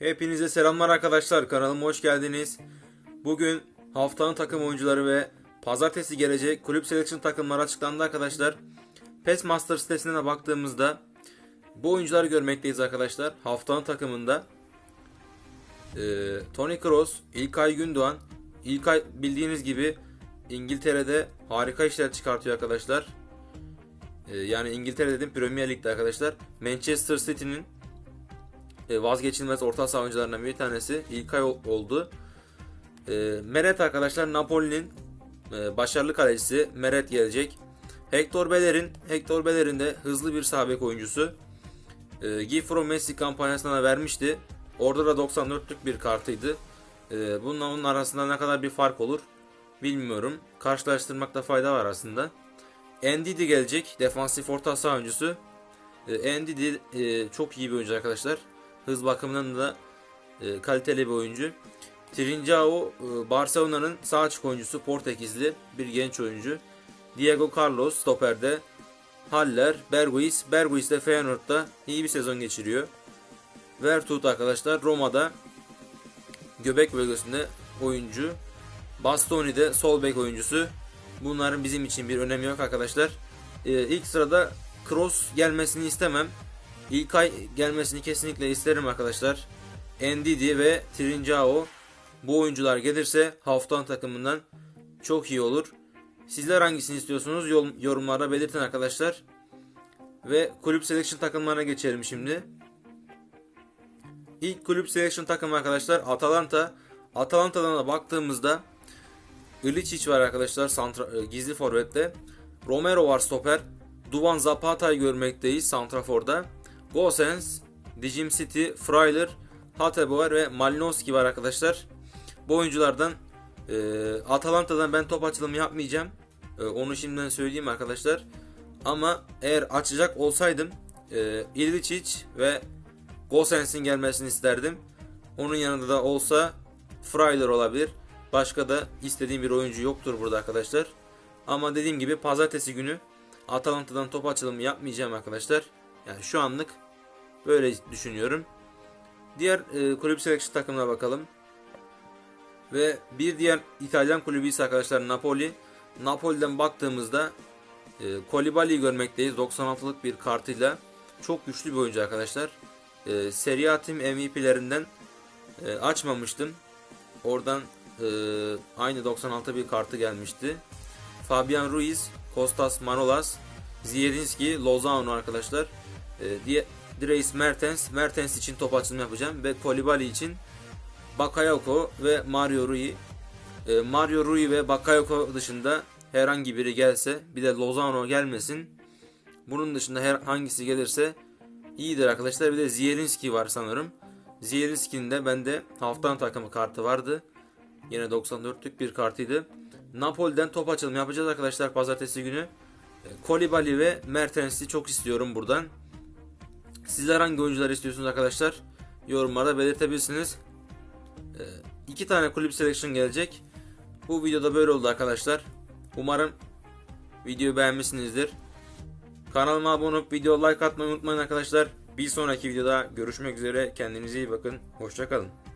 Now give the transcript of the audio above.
Hepinize selamlar arkadaşlar. Kanalıma hoş geldiniz. Bugün haftanın takım oyuncuları ve pazartesi gelecek kulüp selection takımları açıklandı arkadaşlar. PES Master sitesine de baktığımızda bu oyuncuları görmekteyiz arkadaşlar. Haftanın takımında ee, Tony Kroos, İlkay Gündoğan. İlkay bildiğiniz gibi İngiltere'de harika işler çıkartıyor arkadaşlar. Ee, yani İngiltere dedim Premier Lig'de arkadaşlar. Manchester City'nin e, vazgeçilmez orta saha oyuncularından bir tanesi İlkay ol- oldu. E, Meret arkadaşlar Napoli'nin e, başarılı kalecisi Meret gelecek. Hector Bellerin Hector Bellerin de hızlı bir sağ bek oyuncusu. E, Give from Messi kampanyasına vermişti. Orada da 94'lük bir kartıydı. E, bununla onun arasında ne kadar bir fark olur bilmiyorum. Karşılaştırmakta fayda var aslında. Ndidi gelecek. Defansif orta saha oyuncusu. E, Ndidi e, çok iyi bir oyuncu arkadaşlar. Hız bakımından da e, kaliteli bir oyuncu. Trincao e, Barcelona'nın sağ açık oyuncusu Portekizli bir genç oyuncu. Diego Carlos stoperde. Haller, Berguiz. Berguiz de Feyenoord'da iyi bir sezon geçiriyor. Vertut arkadaşlar Roma'da göbek bölgesinde oyuncu. Bastoni de sol bek oyuncusu. Bunların bizim için bir önemi yok arkadaşlar. Ee, ilk sırada Kroos gelmesini istemem. İlkay gelmesini kesinlikle isterim arkadaşlar. Ndidi ve Trincao bu oyuncular gelirse haftan takımından çok iyi olur. Sizler hangisini istiyorsunuz yorumlarda belirtin arkadaşlar. Ve kulüp selection takımlarına geçelim şimdi. İlk kulüp selection takımı arkadaşlar Atalanta. Atalanta'dan da baktığımızda Ilicic var arkadaşlar santra- e, gizli forvette. Romero var stoper. Duvan Zapata'yı görmekteyiz santraforda. Gosens, Dijim City, Frailer, Hateboer ve Malinowski var arkadaşlar. Bu oyunculardan e, Atalanta'dan ben top açılımı yapmayacağım. E, onu şimdiden söyleyeyim arkadaşlar. Ama eğer açacak olsaydım e, Ilicic ve Gosens'in gelmesini isterdim. Onun yanında da olsa Frailer olabilir. Başka da istediğim bir oyuncu yoktur burada arkadaşlar. Ama dediğim gibi pazartesi günü Atalanta'dan top açılımı yapmayacağım arkadaşlar. Yani şu anlık böyle düşünüyorum. Diğer e, kulüp selection takımına bakalım. Ve bir diğer İtalyan kulübü ise arkadaşlar Napoli. Napoli'den baktığımızda e, Kolibali'yi görmekteyiz. 96'lık bir kartıyla. Çok güçlü bir oyuncu arkadaşlar. E, Serie A Team MVP'lerinden e, açmamıştım. Oradan e, aynı 96 bir kartı gelmişti. Fabian Ruiz, Kostas Manolas, Zielinski, Lozano arkadaşlar. E, diye Dries Mertens, Mertens için top açılımı yapacağım ve Kolibali için Bakayoko ve Mario Rui. E, Mario Rui ve Bakayoko dışında herhangi biri gelse, bir de Lozano gelmesin. Bunun dışında her hangisi gelirse iyidir arkadaşlar. Bir de Zielinski var sanırım. Zielinski'nin de bende haftan takımı kartı vardı. Yine 94'lük bir kartıydı. Napoli'den top açılımı yapacağız arkadaşlar pazartesi günü. E, Kolibali ve Mertens'i çok istiyorum buradan. Sizler hangi oyuncuları istiyorsunuz arkadaşlar? Yorumlarda belirtebilirsiniz. E, iki tane kulüp selection gelecek. Bu videoda böyle oldu arkadaşlar. Umarım videoyu beğenmişsinizdir. Kanalıma abone olup video like atmayı unutmayın arkadaşlar. Bir sonraki videoda görüşmek üzere. Kendinize iyi bakın. Hoşçakalın.